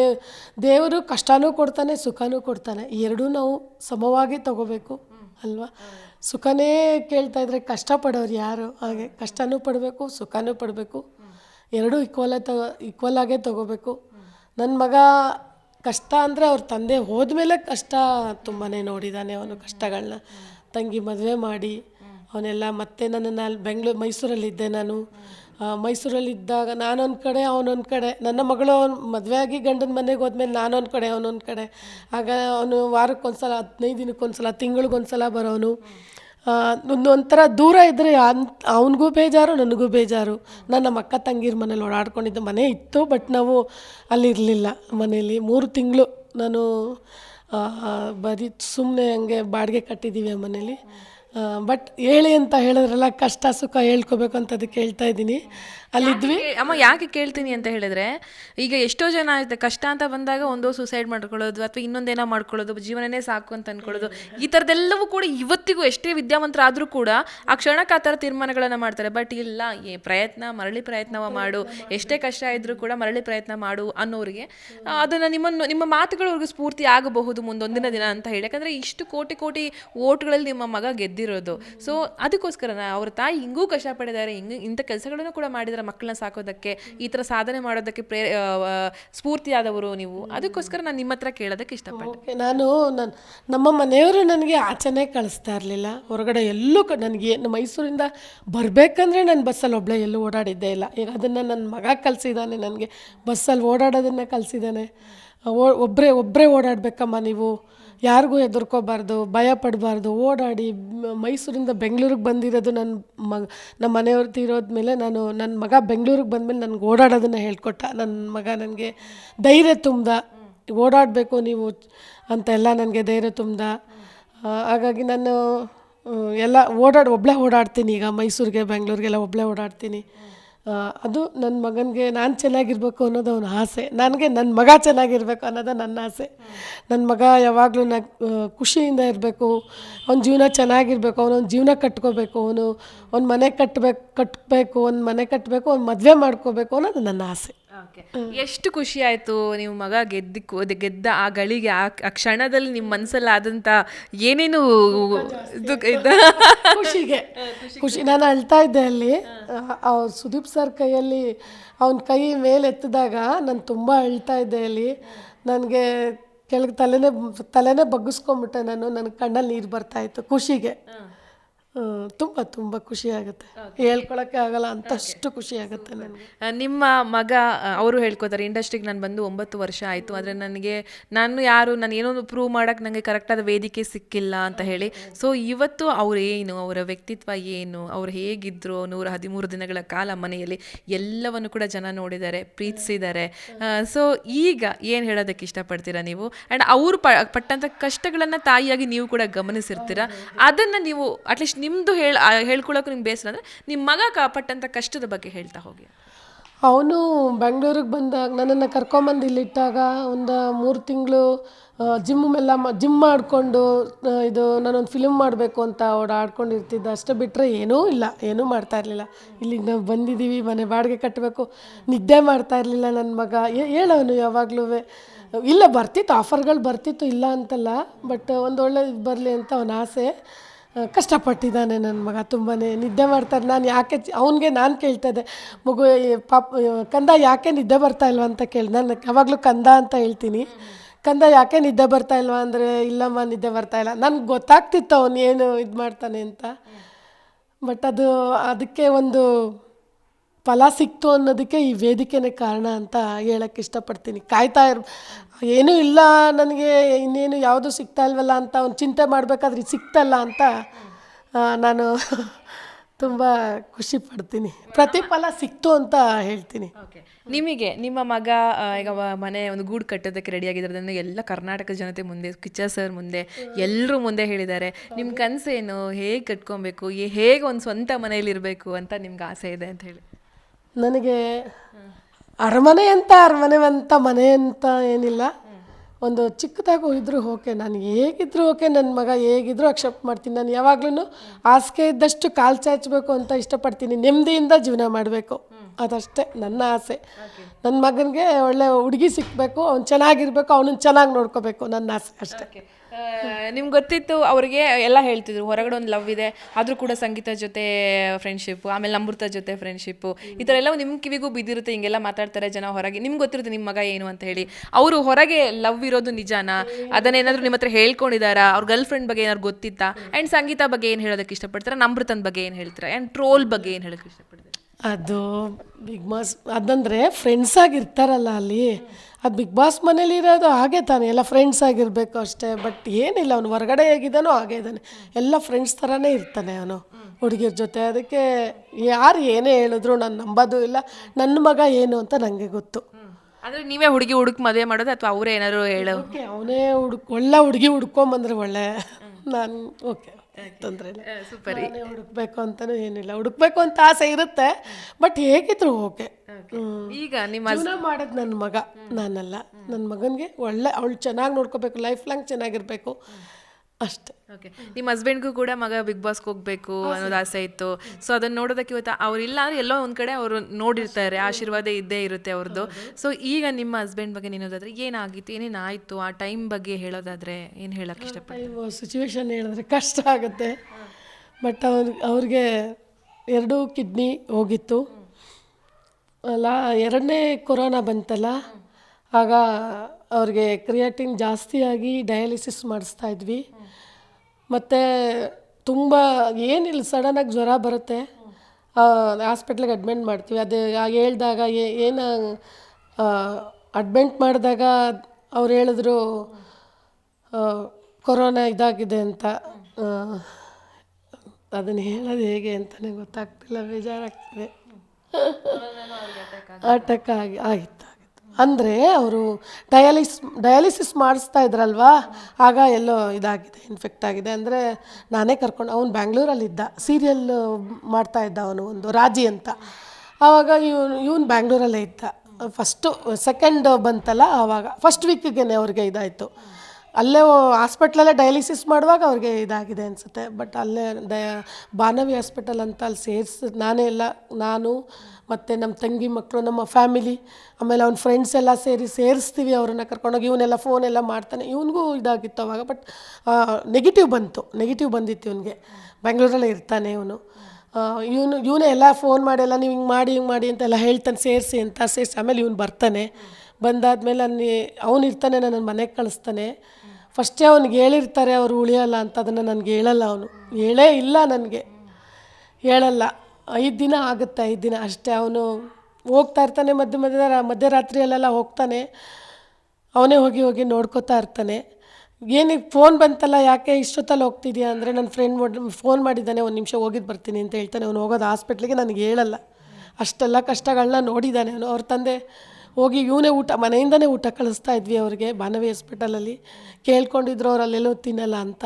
ದೇವರು ಕಷ್ಟನೂ ಕೊಡ್ತಾನೆ, ಸುಖನೂ ಕೊಡ್ತಾನೆ. ಎರಡೂ ನಾವು ಸಮವಾಗಿ ತಗೋಬೇಕು, ಅಲ್ವಾ? ಸುಖನೇ ಕೇಳ್ತಾ ಇದ್ರೆ ಕಷ್ಟಪಡೋರು ಯಾರು? ಹಾಗೆ ಕಷ್ಟನೂ ಪಡಬೇಕು, ಸುಖನೂ ಪಡಬೇಕು. ಎರಡೂ ಈಕ್ವಲ್ ತಗೋ ಆಗೇ ತಗೋಬೇಕು. ನನ್ನ ಮಗ ಕಷ್ಟ ಅಂದರೆ ಅವ್ರ ತಂದೆ ಹೋದ್ಮೇಲೆ ಕಷ್ಟ ತುಂಬಾ ನೋಡಿದ್ದಾನೆ ಅವನು ಕಷ್ಟಗಳನ್ನ ತಂಗಿ ಮದುವೆ ಮಾಡಿ, ಅವನೆಲ್ಲ ಮತ್ತೆ ನನ್ನನ್ನು ಅಲ್ಲಿ ಬೆಂಗಳೂರು ಮೈಸೂರಲ್ಲಿದ್ದೆ ನಾನು. ಮೈಸೂರಲ್ಲಿದ್ದಾಗ ನಾನೊಂದು ಕಡೆ ಅವನೊಂದು ಕಡೆ. ನನ್ನ ಮಗಳು ಅವ್ನು ಮದುವೆ ಆಗಿ ಗಂಡನ ಮನೆಗೆ ಹೋದ್ಮೇಲೆ ನಾನೊಂದು ಕಡೆ ಅವನೊಂದು ಕಡೆ. ಆಗ ಅವನು ವಾರಕ್ಕೊಂದ್ಸಲ ಹದಿನೈದು ದಿನಕ್ಕೊಂದ್ಸಲ ತಿಂಗಳಿಗೊಂದ್ಸಲ ಬರೋನು. ಆ, ಒಂದು ಒಂಥರ ದೂರ ಇದ್ದರೆ ಅವನಿಗೂ ಬೇಜಾರು ನನಗೂ ಬೇಜಾರು. ನನ್ನ ಅಕ್ಕ ತಂಗಿರ ಮನೇಲಿ ಓಡಾಡ್ಕೊಂಡಿದ್ದು ಮನೆ ಇತ್ತು ಬಟ್ ನಾವು ಅಲ್ಲಿರಲಿಲ್ಲ ಮನೇಲಿ. ಮೂರು ತಿಂಗಳು ನಾನು ಬರೀ ಸುಮ್ಮನೆ ಹಂಗೆ ಬಾಡಿಗೆ ಕಟ್ಟಿದ್ದೀವಿ ಆ ಮನೇಲಿ. ಬಟ್ ಹೇಳಿ ಅಂತ ಹೇಳಿದ್ರಲ್ಲ ಕಷ್ಟ ಸುಖ ಹೇಳ್ಕೋಬೇಕು ಅಂತ ಅದಕ್ಕೆ ಹೇಳ್ತಾ ಇದ್ದೀನಿ. ಅಲ್ಲಿದ್ವಿ? ಅಮ್ಮ, ಯಾಕೆ ಕೇಳ್ತೀನಿ ಅಂತ ಹೇಳಿದ್ರೆ, ಈಗ ಎಷ್ಟೋ ಜನ ಆಯ್ತು, ಕಷ್ಟ ಅಂತ ಬಂದಾಗ ಒಂದೋ ಸುಸೈಡ್ ಮಾಡ್ಕೊಳ್ಳೋದು ಅಥವಾ ಇನ್ನೊಂದೇನೋ ಮಾಡ್ಕೊಳ್ಳೋದು, ಜೀವನನೇ ಸಾಕು ಅಂತ ಅನ್ಕೊಳ್ಳೋದು. ಈ ಥರದ್ದೆಲ್ಲವೂ ಕೂಡ ಇವತ್ತಿಗೂ ಎಷ್ಟೇ ವಿದ್ಯಾವಂತರಾದರೂ ಕೂಡ ಆ ಕ್ಷಣಕ್ಕೆ ಆ ಥರ ತೀರ್ಮಾನಗಳನ್ನು ಮಾಡ್ತಾರೆ. ಬಟ್ ಇಲ್ಲ, ಏ ಪ್ರಯತ್ನ, ಮರಳಿ ಪ್ರಯತ್ನವ ಮಾಡು. ಎಷ್ಟೇ ಕಷ್ಟ ಇದ್ರೂ ಕೂಡ ಮರಳಿ ಪ್ರಯತ್ನ ಮಾಡು ಅನ್ನೋರಿಗೆ ಅದನ್ನು ನಿಮ್ಮನ್ನು, ನಿಮ್ಮ ಮಾತುಗಳು ಅವ್ರಿಗೆ ಸ್ಫೂರ್ತಿ ಆಗಬಹುದು ಮುಂದೊಂದಿನ ದಿನ ಅಂತ ಹೇಳಿ. ಯಾಕಂದ್ರೆ ಇಷ್ಟು ಕೋಟಿ ಕೋಟಿ ಓಟ್ಗಳಲ್ಲಿ ನಿಮ್ಮ ಮಗ ಗೆದ್ದಿರೋದು. ಸೊ ಅದಕ್ಕೋಸ್ಕರ ಅವ್ರ ತಾಯಿ ಹಿಂಗೂ ಕಷ್ಟಪಟ್ಟಿದ್ದಾರೆ ಹಿಂಗೆ ಇಂಥ ಕೆಲಸಗಳನ್ನು ಕೂಡ ಮಾಡಿದ್ದಾರೆ ಮಕ್ಕಳನ್ನ ಸಾಕೋದಕ್ಕೆ, ಈ ಥರ ಸಾಧನೆ ಮಾಡೋದಕ್ಕೆ ಪ್ರೇ ಸ್ಫೂರ್ತಿಯಾದವರು ನೀವು. ಅದಕ್ಕೋಸ್ಕರ ನಾನು ನಿಮ್ಮ ಹತ್ರ ಕೇಳೋದಕ್ಕೆ ಇಷ್ಟಪಟ್ಟೆ ನಾನು ನನ್ನ ನಮ್ಮ ಮನೆಯವರು ನನಗೆ ಆಚೆನೇ ಕಳಿಸ್ತಾ ಇರಲಿಲ್ಲ. ಹೊರಗಡೆ ಎಲ್ಲೂ ಕ, ನನಗೆ ಮೈಸೂರಿಂದ ಬರಬೇಕಂದ್ರೆ ನಾನು ಬಸ್ಸಲ್ಲಿ ಒಬ್ಬಳೇ ಎಲ್ಲೂ ಓಡಾಡಿದ್ದೇ ಇಲ್ಲ. ಈಗ ಅದನ್ನು ನನ್ನ ಮಗ ಕಲಿಸಿದ್ದಾನೆ ನನಗೆ. ಬಸ್ಸಲ್ಲಿ ಓಡಾಡೋದನ್ನು ಕಲಿಸಿದ್ದಾನೆ ಒಬ್ಬರೇ ಒಬ್ಬರೇ ಓಡಾಡಬೇಕಮ್ಮ ನೀವು. ಯಾರಿಗೂ ಹೆದರ್ಕೋಬಾರ್ದು, ಭಯ ಪಡಬಾರ್ದು. ಓಡಾಡಿ ಮೈಸೂರಿಂದ ಬೆಂಗಳೂರಿಗೆ ಬಂದಿರೋದು ನನ್ನ ಮಗ ನಮ್ಮ ಮನೆಯವ್ರು ತೀರೋದ್ಮೇಲೆ ನಾನು ನನ್ನ ಮಗ ಬೆಂಗಳೂರಿಗೆ ಬಂದಮೇಲೆ ನನಗೆ ಓಡಾಡೋದನ್ನು ಹೇಳ್ಕೊಟ್ಟ. ನನ್ನ ಮಗ ನನಗೆ ಧೈರ್ಯ ತುಂಬ್ದ. ಓಡಾಡಬೇಕು ನೀವು ಅಂತೆಲ್ಲ ನನಗೆ ಧೈರ್ಯ ತುಂಬ್ದ. ಹಾಗಾಗಿ ನಾನು ಎಲ್ಲ ಓಡಾಡಿ ಒಬ್ಬಳೇ ಓಡಾಡ್ತೀನಿ ಈಗ ಮೈಸೂರಿಗೆ, ಬೆಂಗಳೂರಿಗೆಲ್ಲ ಒಬ್ಬಳೇ ಓಡಾಡ್ತೀನಿ. ಅದು ನನ್ನ ಮಗನಿಗೆ ನಾನು ಚೆನ್ನಾಗಿರ್ಬೇಕು ಅನ್ನೋದು ಅವನ ಆಸೆ. ನನಗೆ ನನ್ನ ಮಗ ಚೆನ್ನಾಗಿರ್ಬೇಕು ಅನ್ನೋದು ನನ್ನ ಆಸೆ. ನನ್ನ ಮಗ ಯಾವಾಗಲೂ ನ ಖುಷಿಯಿಂದ ಇರಬೇಕು. ಅವ್ನ ಜೀವನ ಚೆನ್ನಾಗಿರ್ಬೇಕು. ಅವನೊಂದು ಜೀವನ ಕಟ್ಕೋಬೇಕು. ಅವನು ಒಂದು ಮನೆ ಕಟ್ಟಬೇಕು ಕಟ್ಟಬೇಕು ಒಂದು ಮನೆ ಕಟ್ಟಬೇಕು ಒಂದು ಮದುವೆ ಮಾಡ್ಕೋಬೇಕು ಅನ್ನೋದು ನನ್ನ ಆಸೆ. ಎಷ್ಟು ಖುಷಿ ಆಯಿತು ನೀವು ಮಗ ಗೆದ್ದಿಕ್ಕು ಅದೇ ಗೆದ್ದ ಆ ಗಳಿಗೆ ಆ ಕ್ಷಣದಲ್ಲಿ ನಿಮ್ಮ ಮನಸ್ಸಲ್ಲಿ ಆದಂಥ ಏನೇನು ಖುಷಿಗೆ. ಖುಷಿ ನಾನು ಅಳ್ತಾ ಇದ್ದೆ ಅಲ್ಲಿ. ಸುದೀಪ್ ಸರ್ ಕೈಯಲ್ಲಿ ಅವನ ಕೈ ಮೇಲೆ ಎತ್ತಿದಾಗ ನಾನು ತುಂಬ ಅಳ್ತಾ ಇದ್ದೆ ಅಲ್ಲಿ. ನನಗೆ ಕೆಳಗೆ ತಲೆನೇ ತಲೆನೇ ಬಗ್ಗಿಸ್ಕೊಂಬಿಟ್ಟೆ ನಾನು. ನನ್ನ ಕಣ್ಣಲ್ಲಿ ನೀರು ಬರ್ತಾ ಇತ್ತು, ಖುಷಿಗೆ. ತುಂಬ ತುಂಬ ಖುಷಿ ಆಗುತ್ತೆ ಹೇಳ್ಕೊಳಕ್ಕೆ ಆಗಲ್ಲ ಅಂತಷ್ಟು ಖುಷಿ ಆಗುತ್ತೆ ನನಗೆ. ನಿಮ್ಮ ಮಗ ಅವರು ಹೇಳ್ಕೊತಾರೆ ಇಂಡಸ್ಟ್ರಿಗೆ ನಾನು ಬಂದು ಒಂಬತ್ತು ವರ್ಷ ಆಯಿತು. ಆದರೆ ನನಗೆ ನಾನು ಯಾರು ನಾನು ಏನೋ ಪ್ರೂವ್ ಮಾಡೋಕ್ಕೆ ನನಗೆ ಕರೆಕ್ಟಾದ ವೇದಿಕೆ ಸಿಕ್ಕಿಲ್ಲ ಅಂತ ಹೇಳಿ. ಸೊ ಇವತ್ತು ಅವರೇನು ಏನು ಅವರ ವ್ಯಕ್ತಿತ್ವ ಏನು ಅವ್ರು ಹೇಗಿದ್ರು ನೂರ ಹದಿಮೂರು ದಿನಗಳ ಕಾಲ ಮನೆಯಲ್ಲಿ ಎಲ್ಲವನ್ನು ಕೂಡ ಜನ ನೋಡಿದ್ದಾರೆ ಪ್ರೀತಿಸಿದ್ದಾರೆ. ಸೊ ಈಗ ಏನು ಹೇಳೋದಕ್ಕೆ ಇಷ್ಟಪಡ್ತೀರಾ ನೀವು? ಆ್ಯಂಡ್ ಅವರು ಪಟ್ಟಂಥ ಕಷ್ಟಗಳನ್ನು ತಾಯಿಯಾಗಿ ನೀವು ಕೂಡ ಗಮನಿಸಿರ್ತೀರಾ? ಅದನ್ನು ನೀವು ಅಟ್ಲೀಸ್ಟ್ ನಿಮ್ಮದು ಹೇಳ ಹೇಳ್ಕೊಳ್ಳೋಕೆ ನಿಮ್ಗೆ ಬೇಸರ ಅಂದರೆ ನಿಮ್ಮ ಮಗ ಕಾಪಾಟ್ಟಂಥ ಪಟ್ಟಂಥ ಕಷ್ಟದ ಬಗ್ಗೆ ಹೇಳ್ತಾ ಹೋಗಿ. ಅವನು ಬೆಂಗಳೂರಿಗೆ ಬಂದಾಗ ನನ್ನನ್ನು ಕರ್ಕೊಂಬಂದು ಇಲ್ಲಿಟ್ಟಾಗ ಒಂದು ಮೂರು ತಿಂಗಳು ಜಿಮ್ ಮ ಜಿಮ್ ಮಾಡಿಕೊಂಡು ಇದು ನಾನೊಂದು ಫಿಲ್ಮ್ ಮಾಡಬೇಕು ಅಂತ ಓಡಾಡ್ಕೊಂಡಿರ್ತಿದ್ದ ಅಷ್ಟೇ ಬಿಟ್ಟರೆ ಏನೂ ಇಲ್ಲ, ಏನೂ ಮಾಡ್ತಾ ಇರಲಿಲ್ಲ. ಇಲ್ಲಿಗೆ ನಾವು ಬಂದಿದ್ದೀವಿ ಮನೆ ಬಾಡಿಗೆ ಕಟ್ಟಬೇಕು ನಿದ್ದೆ ಮಾಡ್ತಾ ಇರಲಿಲ್ಲ ನನ್ನ ಮಗ. ಹೇಳವನು ಯಾವಾಗಲೂ. ಇಲ್ಲ, ಬರ್ತಿತ್ತು ಆಫರ್ಗಳು ಬರ್ತಿತ್ತು, ಇಲ್ಲ ಅಂತಲ್ಲ ಬಟ್ ಒಂದು ಒಳ್ಳೆ ಬರಲಿ ಅಂತ ಅವನ ಆಸೆ. ಕಷ್ಟಪಟ್ಟಿದ್ದಾನೆ ನನ್ನ ಮಗ ತುಂಬಾ ನಿದ್ದೆ ಮಾಡ್ತಾರೆ ನಾನು ಯಾಕೆ ಅವನಿಗೆ ನಾನು ಕೇಳ್ತಾ ಇದ್ದೆ ಮಗು ಪಾಪ ಕಂದ ಯಾಕೆ ನಿದ್ದೆ ಬರ್ತಾ ಇಲ್ವಾ ಅಂತ ಕೇಳಿ, ನಾನು ಯಾವಾಗಲೂ ಕಂದ ಅಂತ ಹೇಳ್ತೀನಿ. ಕಂದ ಯಾಕೆ ನಿದ್ದೆ ಬರ್ತಾ ಇಲ್ವಾ ಅಂದರೆ, ಇಲ್ಲಮ್ಮ, ನಿದ್ದೆ ಬರ್ತಾ ಇಲ್ಲ. ನನಗೆ ಗೊತ್ತಾಗ್ತಿತ್ತು ಅವನು ಏನು ಇದು ಮಾಡ್ತಾನೆ ಅಂತ. ಬಟ್ ಅದು, ಅದಕ್ಕೆ ಒಂದು ಫಲ ಸಿಕ್ತು ಅನ್ನೋದಕ್ಕೆ ಈ ವೇದಿಕೆನೇ ಕಾರಣ ಅಂತ ಹೇಳಕ್ಕೆ ಇಷ್ಟಪಡ್ತೀನಿ. ಕಾಯ್ತಾ ಇರ್. ಏನೂ ಇಲ್ಲ, ನನಗೆ ಇನ್ನೇನು ಯಾವುದು ಸಿಗ್ತಾ ಇಲ್ವಲ್ಲ ಅಂತ ಒಂದು ಚಿಂತೆ ಮಾಡಬೇಕಾದ್ರೆ ಇದು ಸಿಕ್ತಲ್ಲ ಅಂತ ನಾನು ತುಂಬ ಖುಷಿ ಪಡ್ತೀನಿ. ಪ್ರತಿಫಲ ಸಿಕ್ತು ಅಂತ ಹೇಳ್ತೀನಿ. ನಿಮಗೆ, ನಿಮ್ಮ ಮಗ ಈಗ ಮನೆ ಒಂದು ಗೂಡು ಕಟ್ಟೋದಕ್ಕೆ ರೆಡಿ ಆಗಿದ್ದಾರೆ ಎಲ್ಲ ಕರ್ನಾಟಕ ಜನತೆ ಮುಂದೆ, ಕಿಚ್ಚ ಸರ್ ಮುಂದೆ ಎಲ್ಲರೂ ಮುಂದೆ ಹೇಳಿದ್ದಾರೆ. ನಿಮ್ಮ ಕನಸೇನು ಹೇಗೆ ಕಟ್ಕೊಬೇಕು ಹೇಗೆ ಒಂದು ಸ್ವಂತ ಮನೆಯಲ್ಲಿ ಇರಬೇಕು ಅಂತ ನಿಮ್ಗೆ ಆಸೆ ಇದೆ ಅಂತ ಹೇಳಿ. ನನಗೆ ಅರಮನೆ ಅಂತ ಅರಮನೆ ಅಂತ ಮನೆ ಅಂತ ಏನಿಲ್ಲ. ಒಂದು ಚಿಕ್ಕದಾಗೂ ಇದ್ದರೂ ಓಕೆ ನಾನು ಹೇಗಿದ್ರು ಓಕೆ ನನ್ನ ಮಗ ಹೇಗಿದ್ರು ಅಕ್ಸೆಪ್ಟ್ ಮಾಡ್ತೀನಿ. ನಾನು ಯಾವಾಗ್ಲೂ ಹಾಸಿಗೆ ಇದ್ದಷ್ಟು ಕಾಲು ಚಾಚಬೇಕು ಅಂತ ಇಷ್ಟಪಡ್ತೀನಿ. ನೆಮ್ಮದಿಯಿಂದ ಜೀವನ ಮಾಡಬೇಕು. ಅದಷ್ಟೇ ನನ್ನ ಆಸೆ. ನನ್ನ ಮಗನಿಗೆ ಒಳ್ಳೆ ಹುಡುಗಿ ಸಿಕ್ಕಬೇಕು ಅವ್ನು ಚೆನ್ನಾಗಿರ್ಬೇಕು ಅವನನ್ನು ಚೆನ್ನಾಗಿ ನೋಡ್ಕೋಬೇಕು ನನ್ನ ಆಸೆ ಅಷ್ಟೇ. ನಿಮ್ಗೆ ಗೊತ್ತಿತ್ತು, ಅವ್ರಿಗೆ ಎಲ್ಲ ಹೇಳ್ತಿದ್ರು, ಹೊರಗಡೆ ಒಂದು ಲವ್ ಇದೆ, ಆದರೂ ಕೂಡ ಸಂಗೀತ ಜೊತೆ ಫ್ರೆಂಡ್ಶಿಪ್ ಆಮೇಲೆ ಅಮೃತ ಜೊತೆ ಫ್ರೆಂಡ್ಶಿಪ್ಪು ಈ ಥರ ಎಲ್ಲ ನಿಮ್ಮ ಕಿವಿಗೂ ಬಿದ್ದಿರುತ್ತೆ, ಹಿಂಗೆಲ್ಲ ಮಾತಾಡ್ತಾರೆ ಜನ ಹೊರಗೆ. ನಿಮ್ಗೆ ಗೊತ್ತಿರುತ್ತೆ ನಿಮ್ಮ ಮಗ ಏನು ಅಂತ ಹೇಳಿ. ಅವರು ಹೊರಗೆ ಲವ್ ಇರೋದು ನಿಜಾನ? ಅದನ್ನೇನಾದರೂ ನಿಮ್ಮ ಹತ್ರ ಹೇಳ್ಕೊಂಡಿದ್ದಾರಾ ಅವ್ರ ಗರ್ಲ್ ಫ್ರೆಂಡ್ ಬಗ್ಗೆ ಏನಾದ್ರು ಗೊತ್ತಿತ್ತಾ? ಆ್ಯಂಡ್ ಸಂಗೀತ ಬಗ್ಗೆ ಏನು ಹೇಳೋದಕ್ಕೆ ಇಷ್ಟಪಡ್ತಾರೆ? ಅಮೃತನ ಬಗ್ಗೆ ಏನು ಹೇಳ್ತಾರೆ? ಆ್ಯಂಡ್ ಟ್ರೋಲ್ ಬಗ್ಗೆ ಏನು ಹೇಳೋಕ್ಕೆ ಇಷ್ಟಪಡ್ತಾರೆ? ಅದು ಬಿಗ್ ಬಾಸ್ ಅದಂದರೆ ಫ್ರೆಂಡ್ಸಾಗಿರ್ತಾರಲ್ಲ ಆಗಿರ್ತಾರಲ್ಲ ಅಲ್ಲಿ. ಅದು ಬಿಗ್ ಬಾಸ್ ಮನೇಲಿ ಇರೋದು ಹಾಗೆ ತಾನೆ ಎಲ್ಲ ಫ್ರೆಂಡ್ಸ್ ಆಗಿರಬೇಕು ಅಷ್ಟೇ ಬಟ್ ಏನಿಲ್ಲ ಅವನು ಹೊರಗಡೆ ಹೇಗಿದ್ದಾನೋ ಹಾಗೆ ಇದ್ದಾನೆ. ಎಲ್ಲ ಫ್ರೆಂಡ್ಸ್ ಥರನೇ ಇರ್ತಾನೆ ಅವನು ಹುಡುಗಿರ ಜೊತೆ. ಅದಕ್ಕೆ ಯಾರು ಏನೇ ಹೇಳಿದ್ರು ನಾನು ನಂಬೋದು ಇಲ್ಲ ನನ್ನ ಮಗ ಏನು ಅಂತ ನನಗೆ ಗೊತ್ತು. ಅಂದರೆ ನೀವೇ ಹುಡುಗಿ ಹುಡುಕ್ ಮದುವೆ ಮಾಡೋದು ಅಥವಾ ಅವರೇ ಏನಾದ್ರು ಹೇಳೋ? ಓಕೆ ಅವನೇ ಹುಡುಕ್ ಒಳ್ಳೆ ಹುಡುಗಿ ಹುಡ್ಕೊಂಬಂದ್ರೆ ಒಳ್ಳೆ. ನಾನು ಓಕೆ ತೊಂದರೆ ಇಲ್ಲ. ಸೂಪರ್ ಹುಡುಕ್ಬೇಕು ಅಂತಲೂ ಏನಿಲ್ಲ. ಹುಡುಕ್ಬೇಕು ಅಂತ ಆಸೆ ಇರುತ್ತೆ ಬಟ್ ಹೇಗಿದ್ರು ಓಕೆ ಈಗ ನಿಮ್ಮ ಜೀವನ ಮಾಡೋದು ನನ್ನ ಮಗ ನಾನಲ್ಲ. ನನ್ನ ಮಗನಿಗೆ ಒಳ್ಳೆ ಅವಳು ಚೆನ್ನಾಗಿ ನೋಡ್ಕೋಬೇಕು ಲೈಫ್ ಲಾಂಗ್ ಚೆನ್ನಾಗಿರ್ಬೇಕು ಅಷ್ಟೆ. ಓಕೆ ನಿಮ್ಮ ಹಸ್ಬೆಂಡ್ಗೂ ಕೂಡ ಮಗ ಬಿಗ್ ಬಾಸ್ಗೆ ಹೋಗ್ಬೇಕು ಅನ್ನೋದು ಆಸೆ ಇತ್ತು. ಸೊ ಅದನ್ನ ನೋಡೋದಕ್ಕೆ ಇವತ್ತು ಅವ್ರಿಲ್ಲ ಅಂದ್ರೆ ಎಲ್ಲೋ ಒಂದ್ ಕಡೆ ಅವರು ನೋಡಿರ್ತಾರೆ. ಆಶೀರ್ವಾದ ಇದ್ದೇ ಇರುತ್ತೆ ಅವ್ರದ್ದು ಸೊ ಈಗ ನಿಮ್ಮ ಹಸ್ಬೆಂಡ್ ಬಗ್ಗೆ ನೀನೋದಾದ್ರೆ ಏನಾಗಿತ್ತು ಏನೇನು ಆಯ್ತು ಆ ಟೈಮ್ ಬಗ್ಗೆ ಹೇಳೋದಾದ್ರೆ ಏನು ಹೇಳಕ್ ಇಷ್ಟಪಡ್ತೀವಿ ಸಿಚುವೇಶನ್ ಹೇಳಿದ್ರೆ ಕಷ್ಟ ಆಗುತ್ತೆ. ಬಟ್ ಅವ್ರ ಅವ್ರಿಗೆ ಎರಡೂ ಕಿಡ್ನಿ ಹೋಗಿತ್ತು. ಅಲ್ಲ ಎರಡನೇ ಕೊರೋನಾ ಬಂತಲ್ಲ? ಆಗ ಅವ್ರಿಗೆ ಕ್ರಿಯಾಟಿನ್ ಜಾಸ್ತಿಯಾಗಿ ಡಯಾಲಿಸಿಸ್ ಮಾಡಿಸ್ತಾ ಇದ್ವಿ. ಮತ್ತು ತುಂಬ ಏನಿಲ್ಲ ಸಡನ್ನಾಗಿ ಜ್ವರ ಬರುತ್ತೆ. ಹಾಸ್ಪಿಟ್ಲಿಗೆ ಅಡ್ಮಿಟ್ ಮಾಡ್ತೀವಿ. ಅದು ಹೇಳಿದಾಗ ಏನು ಅಡ್ಮಿಂಟ್ ಮಾಡಿದಾಗ ಅವ್ರು ಹೇಳಿದ್ರು ಕೊರೋನಾ ಇದಾಗಿದೆ ಅಂತ. ಅದನ್ನು ಹೇಳೋದು ಹೇಗೆ ಅಂತಲೇ ಗೊತ್ತಾಗ್ತಿಲ್ಲ ಬೇಜಾರಾಗ್ತದೆ. ಅಟ್ಯಾಕ್ ಆಗಿ ಆಗಿತ್ತು ಅಂದರೆ ಅವರು ಡಯಾಲಿಸ್, ಡಯಾಲಿಸಿಸ್ ಮಾಡಿಸ್ತಾ ಇದ್ರಲ್ವಾ? ಆಗ ಎಲ್ಲೋ ಇದಾಗಿದೆ, ಇನ್ಫೆಕ್ಟ್ ಆಗಿದೆ ಅಂದರೆ ನಾನೇ ಕರ್ಕೊಂಡು, ಅವನು ಬ್ಯಾಂಗ್ಳೂರಲ್ಲಿದ್ದ, ಸೀರಿಯಲ್ ಮಾಡ್ತಾ ಇದ್ದ ಅವನು ಒಂದು ರಾಜಿ ಅಂತ. ಆವಾಗ ಇವನು ಇವನು ಬ್ಯಾಂಗ್ಳೂರಲ್ಲೇ ಇದ್ದ. ಫಸ್ಟು ಸೆಕೆಂಡ್ ಬಂತಲ್ಲ, ಆವಾಗ ಫಸ್ಟ್ ವೀಕಿಗೆ ಅವ್ರಿಗೆ ಇದಾಯಿತು. ಅಲ್ಲೇ ಹಾಸ್ಪಿಟ್ಲಲ್ಲೇ ಡಯಾಲಿಸಿಸ್ ಮಾಡುವಾಗ ಅವ್ರಿಗೆ ಇದಾಗಿದೆ ಅನಿಸುತ್ತೆ. ಬಟ್ ಅಲ್ಲೇ ಡಯ ಬಾನವಿ ಹಾಸ್ಪಿಟಲ್ ಅಂತ ಅಲ್ಲಿ ಸೇರಿಸಿ, ನಾನೇ ಎಲ್ಲ, ನಾನು ಮತ್ತು ನಮ್ಮ ತಂಗಿ ಮಕ್ಕಳು ನಮ್ಮ ಫ್ಯಾಮಿಲಿ ಆಮೇಲೆ ಅವ್ನ ಫ್ರೆಂಡ್ಸ್ ಎಲ್ಲ ಸೇರಿ ಸೇರಿಸ್ತೀವಿ ಅವ್ರನ್ನ ಕರ್ಕೊಂಡೋಗಿ. ಇವನ್ನೆಲ್ಲ ಫೋನ್ ಎಲ್ಲ ಮಾಡ್ತಾನೆ. ಇವನಿಗೂ ಇದಾಗಿತ್ತು ಅವಾಗ ಬಟ್ ನೆಗೆಟಿವ್ ಬಂತು. ನೆಗೆಟಿವ್ ಬಂದಿತ್ತು ಇವನಿಗೆ. ಬೆಂಗಳೂರಲ್ಲೇ ಇರ್ತಾನೆ ಇವನು. ಇವನು, ಇವನೇ ಎಲ್ಲ ಫೋನ್ ಮಾಡಿ, ಎಲ್ಲ ನೀವು ಹಿಂಗೆ ಮಾಡಿ ಹಿಂಗೆ ಮಾಡಿ ಅಂತೆಲ್ಲ ಹೇಳ್ತಾನೆ, ಸೇರಿಸಿ ಅಂತ, ಸೇರಿಸಿ ಆಮೇಲೆ ಇವನು ಬರ್ತಾನೆ. ಬಂದಾದ್ಮೇಲೆ ಅಲ್ಲಿ, ಅವನು ಇರ್ತಾನೆ ನನ್ನ ಮನೆಗೆ ಕಳಿಸ್ತಾನೆ. ಫಸ್ಟೇ ಅವ್ನಿಗೆ ಹೇಳಿರ್ತಾರೆ ಅವರು ಉಳಿಯಲ್ಲ ಅಂತ ಅದನ್ನು ನನಗೆ ಹೇಳಲ್ಲ ಅವನು. ಹೇಳೇ ಇಲ್ಲ ನನಗೆ. ಹೇಳಲ್ಲ. ಐದು ದಿನ ಆಗುತ್ತೆ, ಐದು ದಿನ ಅಷ್ಟೇ. ಅವನು ಹೋಗ್ತಾ ಇರ್ತಾನೆ ಮಧ್ಯ ಮಧ್ಯ, ಮಧ್ಯರಾತ್ರಿಯಲ್ಲೆಲ್ಲ ಹೋಗ್ತಾನೆ. ಅವನೇ ಹೋಗಿ ಹೋಗಿ ನೋಡ್ಕೋತಾ ಇರ್ತಾನೆ. ಏನಿಗೆ ಫೋನ್ ಬಂತಲ್ಲ, ಯಾಕೆ ಇಷ್ಟೊತ್ತಲ್ಲಿ ಹೋಗ್ತಿದ್ಯಾ ಅಂದರೆ ನನ್ನ ಫ್ರೆಂಡ್ ಫೋನ್ ಮಾಡಿದ್ದಾನೆ, ಒಂದು ನಿಮಿಷ ಹೋಗಿದ್ದು ಬರ್ತೀನಿ ಅಂತ ಹೇಳ್ತಾನೆ. ಅವನು ಹೋಗೋದು ಹಾಸ್ಪಿಟ್ಲಿಗೆ ನನಗೆ ಹೇಳಲ್ಲ. ಅಷ್ಟೆಲ್ಲ ಕಷ್ಟಗಳನ್ನ ನೋಡಿದ್ದಾನೆ ಅವನು. ಅವ್ರ ತಂದೆ ಹೋಗಿ ಇವನೇ ಊಟ ಮನೆಯಿಂದನೇ ಊಟ ಕಳಿಸ್ತಾ ಇದ್ವಿ ಅವ್ರಿಗೆ. ಬಾನವಿ ಹಾಸ್ಪಿಟಲಲ್ಲಿ ಕೇಳ್ಕೊಂಡಿದ್ರು ಅವರಲ್ಲೆಲ್ಲೂ ತಿನ್ನಲ್ಲ ಅಂತ.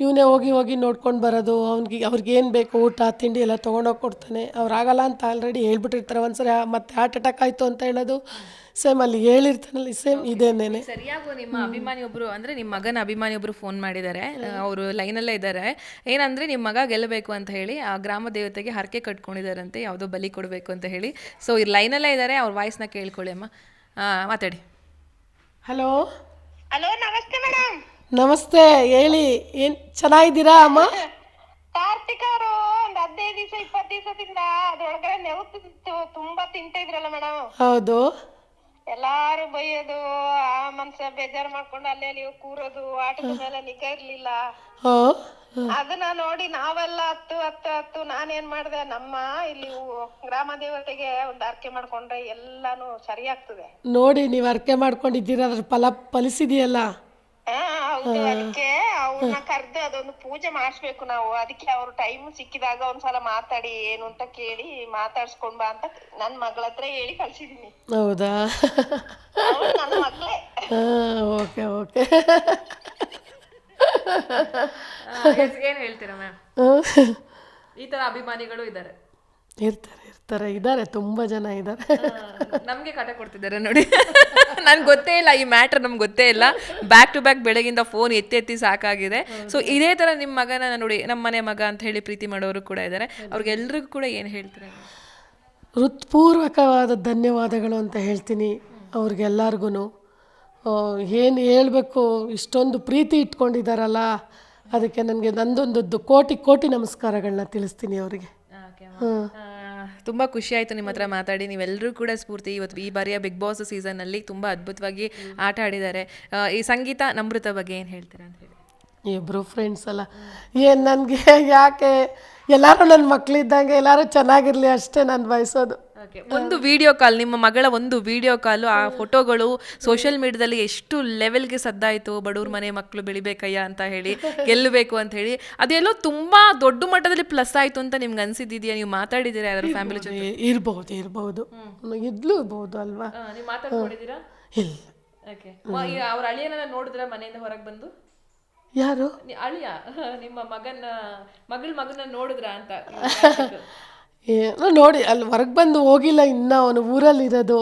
ಇವನೇ ಹೋಗಿ ಹೋಗಿ ನೋಡ್ಕೊಂಡು ಬರೋದು ಅವ್ನಿಗೆ ಅವ್ರಿಗೇನು ಬೇಕು ಊಟ ತಿಂಡಿ ಎಲ್ಲ ತೊಗೊಂಡೋಗಿ ಕೊಡ್ತಾನೆ. ಅವ್ರು ಆಗಲ್ಲ ಅಂತ ಆಲ್ರೆಡಿ ಹೇಳ್ಬಿಟ್ಟಿರ್ತಾರೆ. ಒಂದ್ಸರಿ ಮತ್ತೆ ಹಾರ್ಟ್ ಅಟ್ಯಾಕ್ ಆಯಿತು ಅಂತ ಹೇಳೋದು ಸೇಮ್ ಅಲ್ಲಿ ಹೇಳಿರ್ತಾನಲ್ಲ ಸೇಮ್ ಇದೇನೇನೆ. ಸರಿಯಾಗಿ ನಿಮ್ಮ ಅಭಿಮಾನಿ ಒಬ್ರು ಅಂದ್ರೆ ನಿಮ್ಮ ಮಗನ ಅಭಿಮಾನಿ ಒಬ್ರು ಫೋನ್ ಮಾಡಿದ್ದಾರೆ. ಅವರು ಲೈನಲ್ಲೇ ಇದ್ದಾರೆ. ಏನಂದ್ರೆ ನಿಮ್ಮ ಮಗ ಗೆಲ್ಲಬೇಕು ಅಂತ ಹೇಳಿ ಆ ಗ್ರಾಮ ದೇವತೆಗೆ ಹರಕೆ ಕಟ್ಕೊಂಡಿದ್ದಾರಂತೆ ಯಾವುದೋ ಬಲಿ ಕೊಡಬೇಕು ಅಂತ ಹೇಳಿ. ಸೊ ಈ ಲೈನಲ್ಲೇ ಇದ್ದಾರೆ ಅವ್ರ ವಾಯ್ಸ್ನ ಕೇಳ್ಕೊಳ್ಳಿ ಅಮ್ಮ. ಆ, ಮಾತಾಡಿ. ಹಲೋ ಹಲೋ ನಮಸ್ತೆ ಮೇಡಮ್ ನಮಸ್ತೆ ಹೇಳಿ ಏನು ಚೆನ್ನಾಗಿದ್ದೀರಾ ಅಮ್ಮ? ಕಾರ್ತಿಕ ಅವರು ಒಂದ್ ಹದಿನೈದು ದಿವಸ ಇಪ್ಪತ್ತು ದಿವಸದಿಂದ ಅದ್ರೊಳಗಡೆ ನೆವು ತಿಂತು ತುಂಬಾ ತಿಂತ ಇದ್ರಲ್ಲ ಮೇಡಮ್ ಹೌದು. ಎಲ್ಲಾರು ಬೈಯೋದು ಆ ಮನ್ಸ ಬೇಜಾರ್ ಮಾಡ್ಕೊಂಡು ಅಲ್ಲೇ ಅಲ್ಲಿ ಕೂರೋದು ಆಟದ ಮೇಲೆ ನಿಗಾ ಇರ್ಲಿಲ್ಲ. ಅದನ್ನ ನೋಡಿ ನಾವೆಲ್ಲ ಹತ್ತು ಹತ್ತು ಹತ್ತು ನಾನೇನ್ ಮಾಡ್ದೆ ನಮ್ಮ ಇಲ್ಲಿ ಗ್ರಾಮ ದೇವತೆಗೆ ಒಂದು ಅರ್ಕೆ ಮಾಡ್ಕೊಂಡ್ರೆ ಎಲ್ಲಾನು ಸರಿ ಆಗ್ತದೆ. ನೋಡಿ ನೀವು ಅರ್ಕೆ ಮಾಡ್ಕೊಂಡಿದ್ದೀರಾ ಅದ್ರ ಫಲ ಫಲಿಸಿದೆಯಲ್ಲ? ಹಾ ಹೌದು ಅದಕ್ಕೆ ಅವ್ರನ್ನ ಕರ್ದು ಅದೊಂದು ಪೂಜೆ ಮಾಡಿಸ್ಬೇಕು ನಾವು. ಅದಕ್ಕೆ ಅವ್ರ ಟೈಮ್ ಸಿಕ್ಕಿದಾಗ ಒಂದ್ಸಲ ಮಾತಾಡಿ ಏನು ಅಂತ ಕೇಳಿ ಮಾತಾಡ್ಸ್ಕೊಂಡ್ ಬಾ ಅಂತ ನನ್ ಮಗಳ ಹತ್ರ ಹೇಳಿ ಕಳ್ಸಿದೀನಿ. ಹೌದಾ? ಅವ್ಳು ನನ್ ಮಗ್ಳೇ. Okay okay. ಏನು ಹೇಳ್ತೀರಾ ಮ್ಯಾಮ್ ಈ ತರ ಅಭಿಮಾನಿಗಳು ಇದ್ದಾರೆ. ಇರ್ತಾರೆ ಇರ್ತಾರೆ ಇದ್ದಾರೆ ತುಂಬ ಜನ ಇದ್ದಾರೆ. ನಮಗೆ ಕಾಟ ಕೊಡ್ತಿದ್ದಾರೆ ನೋಡಿ. ನನ್ಗೆ ಗೊತ್ತೇ ಇಲ್ಲ ಈ ಮ್ಯಾಟ್ರ್ ನಮ್ಗೆ ಗೊತ್ತೇ ಇಲ್ಲ. ಬ್ಯಾಕ್ ಟು ಬ್ಯಾಕ್ ಬೆಳಗಿಂದ ಫೋನ್ ಎತ್ತಿ ಎತ್ತಿ ಸಾಕಾಗಿದೆ. ಸೊ ಇದೇ ಥರ ನಿಮ್ಮ ಮಗನ ನೋಡಿ ನಮ್ಮ ಮನೆ ಮಗ ಅಂತ ಹೇಳಿ ಪ್ರೀತಿ ಮಾಡೋರು ಕೂಡ ಇದ್ದಾರೆ. ಅವ್ರಿಗೆಲ್ರಿಗೂ ಕೂಡ ಏನು ಹೇಳ್ತಾರೆ? ಹೃತ್ಪೂರ್ವಕವಾದ ಧನ್ಯವಾದಗಳು ಅಂತ ಹೇಳ್ತೀನಿ ಅವ್ರಿಗೆಲ್ಲರಿಗೂ ಏನು ಹೇಳಬೇಕು ಇಷ್ಟೊಂದು ಪ್ರೀತಿ ಇಟ್ಕೊಂಡಿದ್ದಾರಲ್ಲ ಅದಕ್ಕೆ ನನಗೆ ನಂದೊಂದದ್ದು ಕೋಟಿ ಕೋಟಿ ನಮಸ್ಕಾರಗಳನ್ನ ತಿಳಿಸ್ತೀನಿ ಅವರಿಗೆ. ತುಂಬ ಖುಷಿ ಆಯ್ತು ನಿಮ್ಮ ಹತ್ರ ಮಾತಾಡಿ. ನೀವೆಲ್ಲರೂ ಕೂಡ ಸ್ಫೂರ್ತಿ ಇವತ್ತು ಈ ಬಾರಿಯ ಬಿಗ್ ಬಾಸ್ ಸೀಸನ್ನಲ್ಲಿ ತುಂಬ ಅದ್ಭುತವಾಗಿ ಆಟ ಆಡಿದ್ದಾರೆ. ಈ ಸಂಗೀತ ನಮೃತ ಬಗ್ಗೆ ಏನು ಹೇಳ್ತೀರಾ ಅಂತ ಹೇಳಿ. ಇಬ್ಬರು ಫ್ರೆಂಡ್ಸ್ ಅಲ್ಲ. ಏನು ನನಗೆ ಯಾಕೆ? ಎಲ್ಲರೂ ನನ್ನ ಮಕ್ಕಳಿದ್ದಂಗೆ ಎಲ್ಲರೂ ಚೆನ್ನಾಗಿರಲಿ ಅಷ್ಟೇ ನಾನು ಬಯಸೋದು ಒಂದು ವಿಡಿಯೋ ಕಾಲ್ ನಿಮ್ಮ ಮಗಳ ಒಂದು ವಿಡಿಯೋ ಕಾಲು ಆ ಫೋಟೋಗಳು ಸೋಷಿಯಲ್ ಮೀಡಿಯಾದಲ್ಲಿ ಎಷ್ಟು ಲೆವೆಲ್ಗೆ ಸದ್ದಾಯಿತು ಬಡವ್ರ ಮನೆ ಮಕ್ಕಳು ಬೆಳಿಬೇಕಯ್ಯ ಅಂತ ಹೇಳಿ ಗೆಲ್ಲಬೇಕು ಅಂತ ಹೇಳಿ. ಅದೆಲ್ಲೋ ತುಂಬಾ ದೊಡ್ಡ ಮಟ್ಟದಲ್ಲಿ ಪ್ಲಸ್ ಆಯ್ತು ಅಂತ ನಿಮ್ಗೆ ಅನ್ಸಿದ್ದೀಯಾ ನೀವು ಮಾತಾಡಿದ್ದೀರಾ ಯಾರು ಫ್ಯಾಮಿಲಿ ಜೊತೆ? ಇರ್ಬಹುದು ಇರ್ಬೋದು ಇದ್ಲು ಇರ್ಬೋದು ಅಲ್ವಾ? ನೀವು ಮಾತಾಡ್ಕೊಂಡಿದ್ದೀರಾ? ಇಲ್ಲ. ಓಕೆ. ಅವ್ರ ಅಳಿಯನ ನೋಡಿದ್ರ ಮನೆಯಿಂದ ಹೊರಗೆ ಬಂದು? ಯಾರು? ಅಳಿಯ ನಿಮ್ಮ ಮಗನ ಮಗಳ ಮಗನ ನೋಡಿದ್ರ ಅಂತ ಏನೋ ನೋಡಿ ಅಲ್ಲಿ ಹೊರಗೆ ಬಂದು ಹೋಗಿಲ್ಲ ಇನ್ನು ಅವನು ಊರಲ್ಲಿರೋದು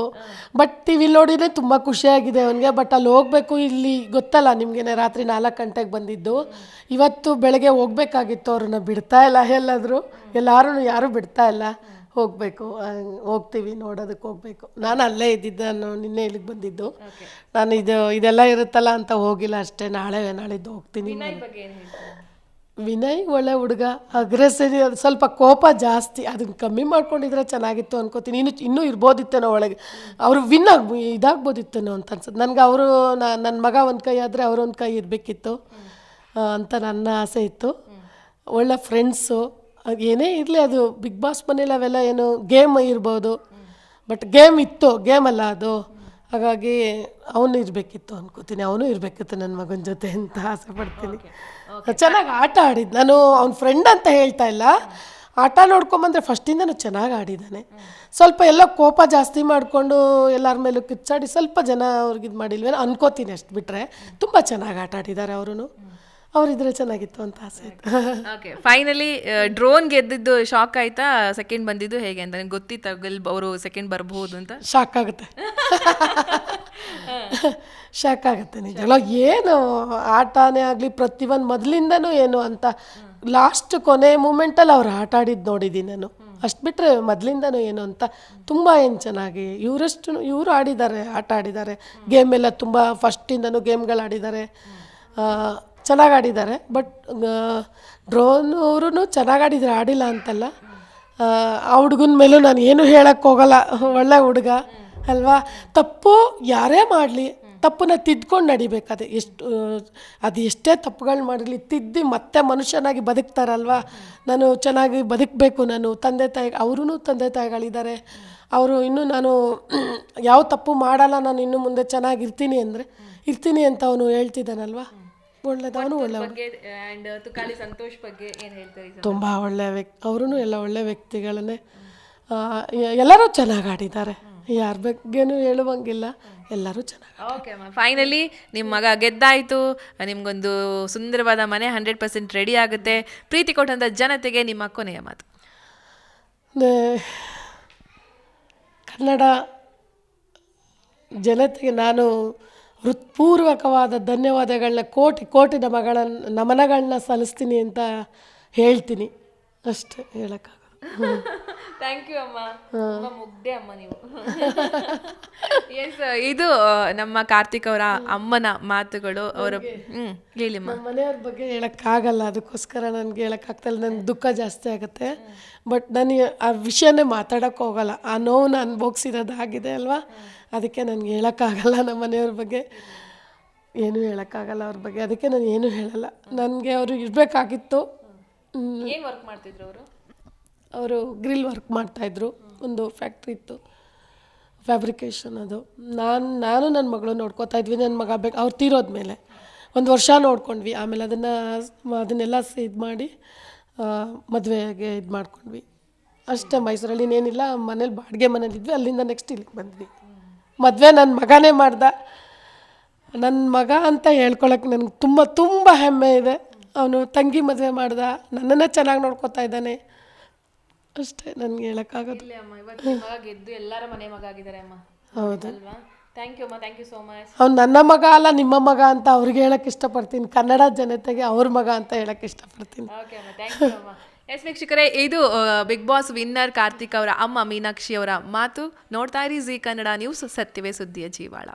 ಬಟ್ ಟಿ ವಿಲಿ ನೋಡಿದ್ರೆ ತುಂಬ ಖುಷಿಯಾಗಿದೆ ಅವನಿಗೆ. ಬಟ್ ಅಲ್ಲಿ ಹೋಗ್ಬೇಕು ಇಲ್ಲಿ ಗೊತ್ತಲ್ಲ ನಿಮಗೇನೆ ರಾತ್ರಿ ನಾಲ್ಕು ಗಂಟೆಗೆ ಬಂದಿದ್ದು. ಇವತ್ತು ಬೆಳಗ್ಗೆ ಹೋಗಬೇಕಾಗಿತ್ತು ಅವ್ರನ್ನ ಬಿಡ್ತಾ ಇಲ್ಲ ಎಲ್ಲಾದರೂ. ಎಲ್ಲರೂ ಯಾರೂ ಬಿಡ್ತಾ ಇಲ್ಲ. ಹೋಗಬೇಕು ಹೋಗ್ತೀವಿ ನೋಡೋದಕ್ಕೆ ಹೋಗ್ಬೇಕು. ನಾನು ಅಲ್ಲೇ ಇದ್ದಿದ್ದೆ ನಾನು ನಿನ್ನೆ ಇಲ್ಲಿಗೆ ಬಂದಿದ್ದು. ನಾನು ಇದು ಇದೆಲ್ಲ ಇರುತ್ತಲ್ಲ ಅಂತ ಹೋಗಿಲ್ಲ ಅಷ್ಟೇ. ನಾಳೆ ನಾಳಿದ್ದು ಹೋಗ್ತೀನಿ ವಿನಯ್ ಒಳ್ಳೆ ಹುಡುಗ, ಅಗ್ರೆಸಿವ್ ಸ್ವಲ್ಪ ಕೋಪ ಜಾಸ್ತಿ, ಅದನ್ನ ಕಮ್ಮಿ ಮಾಡ್ಕೊಂಡಿದ್ರೆ ಚೆನ್ನಾಗಿತ್ತು ಅನ್ಕೋತೀನಿ. ಇನ್ನು, ಇನ್ನೂ ಇರ್ಬೋದಿತ್ತೇನೋ ಒಳಗೆ. ಅವರು ವಿನ್ ಆಗ್ಬೋ ಇದಾಗ್ಬೋದಿತ್ತೇನೋ ಅಂತ ಅನ್ಸುತ್ತೆ. ನನಗೆ ಅವರು ನನ್ನ ಮಗ ಒಂದು ಕೈ ಆದರೆ ಅವರೊಂದು ಕೈ ಇರಬೇಕಿತ್ತು. ಅಂತ ನನ್ನ ಆಸೆ ಇತ್ತು. ಒಳ್ಳೆ ಫ್ರೆಂಡ್ಸು ಏನೇ ಇರಲಿ, ಅದು ಬಿಗ್ ಬಾಸ್ ಮನೇಲಿ ಅವೆಲ್ಲ ಏನು, ಗೇಮ್ ಇರ್ಬೋದು. ಬಟ್ ಗೇಮ್ ಇತ್ತು, ಗೇಮ್ ಅಲ್ಲ ಅದು. ಹಾಗಾಗಿ ಅವನು ಇರಬೇಕಿತ್ತು ಅನ್ಕೋತೀನಿ. ಅವನು ಇರಬೇಕಿತ್ತು ನನ್ನ ಮಗನ ಜೊತೆ ಅಂತ ಆಸೆ ಪಡ್ತೀನಿ. ಚೆನ್ನಾಗಿ ಆಟ ಆಡಿದ್ದು ನಾನು ಅವ್ನ ಫ್ರೆಂಡ್ ಅಂತ ಹೇಳ್ತಾ ಇಲ್ಲ. ಆಟ ನೋಡ್ಕೊಂಬಂದ್ರೆ ಫಸ್ಟಿಂದನೂ ಚೆನ್ನಾಗಿ ಆಡಿದ್ದಾನೆ ಸ್ವಲ್ಪ ಎಲ್ಲ ಕೋಪ ಜಾಸ್ತಿ ಮಾಡಿಕೊಂಡು ಎಲ್ಲರ ಮೇಲೂ ಕಿಚ್ಚಾಡಿ ಸ್ವಲ್ಪ ಜನ ಅವ್ರಿಗೆ ಇದು ಮಾಡಿಲ್ವೇನೋ ಅನ್ಕೋತೀನಿ ಅಷ್ಟು ಬಿಟ್ಟರೆ ತುಂಬ ಚೆನ್ನಾಗಿ ಆಟ ಆಡಿದ್ದಾರೆ ಅವರು ಅವರಿದ್ರೆ ಚೆನ್ನಾಗಿತ್ತು ಅಂತ ಆಸೆ ಆಯ್ತು ಓಕೆ ಫೈನಲಿ ಡ್ರೋನ್ ಗೆದ್ದಿದ್ದು ಶಾಕ್ ಆಯ್ತಾ? ಸೆಕೆಂಡ್ ಬಂದಿದ್ದು ಹೇಗೆ ಅಂತ ನಿಮ್ಗೆ ಗೊತ್ತಿತ್ತು ಗೆಲ್ ಅವರು ಸೆಕೆಂಡ್ ಬರಬಹುದು ಅಂತ? ಶಾಕ್ ಆಗುತ್ತೆ. ಶಾಕ್ ಆಗುತ್ತೆ ನಿಜ. ಏನು ಆಟನೇ ಆಗಲಿ ಪ್ರತಿಯೊಂದು ಮೊದಲಿಂದನೂ ಏನು ಅಂತ ಲಾಸ್ಟ್ ಕೊನೆ ಮೂಮೆಂಟಲ್ಲಿ ಅವ್ರು ಆಟ ಆಡಿದ್ದು ನೋಡಿದ್ದೀನಿ ನಾನು. ಅಷ್ಟು ಬಿಟ್ಟರೆ ಮೊದಲಿಂದನೂ ಏನು ಅಂತ ತುಂಬ ಏನು ಚೆನ್ನಾಗಿ ಇವರಷ್ಟು ಇವರು ಆಡಿದ್ದಾರೆ ಆಟ ಆಡಿದ್ದಾರೆ. ಗೇಮ್ ಎಲ್ಲ ತುಂಬ ಫಸ್ಟಿಂದನೂ ಗೇಮ್ಗಳು ಆಡಿದ್ದಾರೆ. ಚೆನ್ನಾಗಿ ಆಡಿದ್ದಾರೆ ಬಟ್ ಡ್ರೋನ್ ಅವರು ಚೆನ್ನಾಗಿ ಆಡಿದ್ದಾರೆ ಆಡಿಲ್ಲ ಅಂತಲ್ಲ. ಆ, ಹುಡುಗನ ಮೇಲೂ ನಾನು ಏನು ಹೇಳಕ್ಕೆ ಹೋಗಲ್ಲ. ಒಳ್ಳೆ ಹುಡುಗ ಅಲ್ವಾ? ತಪ್ಪು ಯಾರೇ ಮಾಡಲಿ ತಪ್ಪನ್ನ ತಿದ್ಕೊಂಡು ನಡಿಬೇಕಾದೆ ಎಷ್ಟು ಅದು ಎಷ್ಟೇ ತಪ್ಪುಗಳು ಮಾಡಲಿ ತಿದ್ದಿ ಮತ್ತೆ ಮನುಷ್ಯನಾಗಿ ಬದುಕ್ತಾರಲ್ವಾ? ನಾನು ಚೆನ್ನಾಗಿ ಬದುಕಬೇಕು ನಾನು ತಂದೆ ತಾಯಿ ಅವರೂ ತಂದೆ ತಾಯಿಗಳಿದ್ದಾರೆ. ಅವರು ಇನ್ನೂ ನಾನು ಯಾವ ತಪ್ಪು ಮಾಡಲ್ಲ ನಾನು ಇನ್ನು ಮುಂದೆ ಚೆನ್ನಾಗಿರ್ತೀನಿ ಅಂದರೆ ಇರ್ತೀನಿ ಅಂತ ಅವನು ಹೇಳ್ತಿದ್ದಾನಲ್ವಾ? ಒಳ್ಳೇದವನು ಒಳ್ಳೆ ಬಗ್ಗೆ ಅಂಡ್ ತುಕಾಲಿ ಸಂತೋಷ್ ಬಗ್ಗೆ ಏನು ಹೇಳ್ತೀರಿ ತುಂಬ ಒಳ್ಳೆಯ ವ್ಯಕ್ತಿ ಅವರು ಎಲ್ಲ ಒಳ್ಳೆ ವ್ಯಕ್ತಿಗಳನ್ನೇ ಎಲ್ಲರೂ ಚೆನ್ನಾಗಿ ಆಡಿದ್ದಾರೆ. ಯಾರ ಬಗ್ಗೆನೂ ಹೇಳುವಂಗಿಲ್ಲ ಎಲ್ಲರೂ ಚೆನ್ನಾಗಿ ಓಕೆ ಮ್ಯಾಮ್ ಫೈನಲಿ ನಿಮ್ಮ ಮಗ ಗೆದ್ದಾಯಿತು ನಿಮ್ಗೊಂದು ಸುಂದರವಾದ ಮನೆ ಹಂಡ್ರೆಡ್ ಪರ್ಸೆಂಟ್ ರೆಡಿ ಆಗುತ್ತೆ. ಪ್ರೀತಿ ಕೊಟ್ಟಂಥ ಜನತೆಗೆ ನಿಮ್ಮ ಕೊನೆಯ ಮಾತು. ಕನ್ನಡ ಜನತೆಗೆ ನಾನು ಹೃತ್ಪೂರ್ವಕವಾದ ಧನ್ಯವಾದಗಳನ್ನ ಕೋಟಿ ಕೋಟಿ ನಮಗಳನ್ನ ನಮನಗಳನ್ನ ಸಲ್ಲಿಸ್ತೀನಿ ಅಂತ ಹೇಳ್ತೀನಿ. ಅಷ್ಟೇ ಹೇಳೋಕ್ಕಾಗೋದು ಥ್ಯಾಂಕ್ ಯು ಅಮ್ಮ. ತುಂಬಾ ಮುಗ್ದೆ ಅಮ್ಮ ನೀವು. ಎಸ್ ಇದು ನಮ್ಮ ಕಾರ್ತಿಕ್ ಅವರ ಅಮ್ಮನ ಮಾತುಗಳು. ಅವರ ಹ್ಮ್ ಹೇಳಿಮ್ಮ ನಮ್ಮ ಮನೆಯವ್ರ ಬಗ್ಗೆ ಹೇಳೋಕ್ಕಾಗಲ್ಲ. ಅದಕ್ಕೋಸ್ಕರ ನನಗೆ ಹೇಳೋಕ್ಕಾಗ್ತಾಯಿಲ್ಲ ನನಗೆ ದುಃಖ ಜಾಸ್ತಿ ಆಗುತ್ತೆ. ಬಟ್ ನನಗೆ ಆ ವಿಷಯನೇ ಮಾತಾಡೋಕ್ಕೆ ಹೋಗಲ್ಲ. ಆ ನೋವನ್ನ ಅನ್ಭೋಗ್ಸಿರೋದಾಗಿದೆ ಅಲ್ವಾ? ಅದಕ್ಕೆ ನನಗೆ ಹೇಳೋಕ್ಕಾಗಲ್ಲ ನಮ್ಮ ಮನೆಯವ್ರ ಬಗ್ಗೆ. ಏನೂ ಹೇಳೋಕ್ಕಾಗಲ್ಲ ಅವ್ರ ಬಗ್ಗೆ. ಅದಕ್ಕೆ ನಾನು ಏನೂ ಹೇಳಲ್ಲ. ನನಗೆ ಅವರು ಇರಬೇಕಾಗಿತ್ತು. ಏನು ವರ್ಕ್ ಮಾಡ್ತಿದ್ರು ಅವರು? ಅವರು ಗ್ರಿಲ್ ವರ್ಕ್ ಮಾಡ್ತಾಯಿದ್ರು ಒಂದು ಫ್ಯಾಕ್ಟ್ರಿ ಇತ್ತು. ಫ್ಯಾಬ್ರಿಕೇಷನ್ ಅದು. ನಾನು ನಾನು ನನ್ನ ಮಗಳು ನೋಡ್ಕೋತಾ ಇದ್ವಿ. ನನ್ನ ಮಗ ಬೇಕು ಅವ್ರು ತೀರೋದ್ಮೇಲೆ. ಒಂದು ವರ್ಷ ನೋಡ್ಕೊಂಡ್ವಿ. ಆಮೇಲೆ ಅದನ್ನು ಅದನ್ನೆಲ್ಲ ಇದು ಮಾಡಿ ಮದುವೆಗೆ ಇದು ಮಾಡ್ಕೊಂಡ್ವಿ. ಅಷ್ಟೇ ಮೈಸೂರಲ್ಲಿ ಇನ್ನೇನಿಲ್ಲ. ಮನೇಲಿ ಬಾಡಿಗೆ ಮನೇಲಿದ್ವಿ ಅಲ್ಲಿಂದ ನೆಕ್ಸ್ಟ್ ಇಲ್ಲಿಗೆ ಬಂದ್ವಿ. ಮದುವೆ ನನ್ನ ಮಗನೇ ಮಾಡ್ದ. ನನ್ನ ಮಗ ಅಂತ ಹೇಳ್ಕೊಳಕ್ಕೆ ನನಗೆ ತುಂಬ ತುಂಬ ಹೆಮ್ಮೆ ಇದೆ. ಅವನು ತಂಗಿ ಮದುವೆ ಮಾಡ್ದ. ನನ್ನನ್ನು ಚೆನ್ನಾಗಿ ನೋಡ್ಕೋತಾ ಇದ್ದಾನೆ. ಅಷ್ಟೇ ನನಗೆ ಹೇಳೋಕ್ಕಾಗೋದು. ಇಲ್ಲ ಅಮ್ಮ ಇವತ್ತು ಮಗ ಗೆದ್ದು ಎಲ್ಲರ ಮನೆ ಮಗ ಆಗಿದ್ದಾರೆ ಅಮ್ಮ. ಹೌದು. ಅಲ್ವಾ? ಥ್ಯಾಂಕ್ ಯು ಅಮ್ಮ ಥ್ಯಾಂಕ್ ಯು ಸೋ ಮಚ್ ಅವ್ನು ನನ್ನ ಮಗ ಅಲ್ಲ ನಿಮ್ಮ ಮಗ ಅಂತ ಅವ್ರಿಗೆ ಹೇಳಕ್ಕೆ ಇಷ್ಟಪಡ್ತೀನಿ. ಕನ್ನಡ ಜನತೆಗೆ ಅವ್ರ ಮಗ ಅಂತ ಹೇಳಕ್ಕೆ ಇಷ್ಟಪಡ್ತೀನಿ. ಓಕೆ ಅಮ್ಮ ಥ್ಯಾಂಕ್ ಯು ಅಮ್ಮ. ಎಸ್ ವೀಕ್ಷಕರೇ ಇದು ಬಿಗ್ ಬಾಸ್ ವಿನ್ನರ್ ಕಾರ್ತಿಕ್ ಅವರ ಅಮ್ಮ ಮೀನಾಕ್ಷಿ ಅವರ ಮಾತು. ನೋಡ್ತಾ ಇರಿ ಜಿ ಕನ್ನಡ ನ್ಯೂಸ್ ಸತ್ಯವೇ ಸುದ್ದಿಯ ಜೀವಾಳ.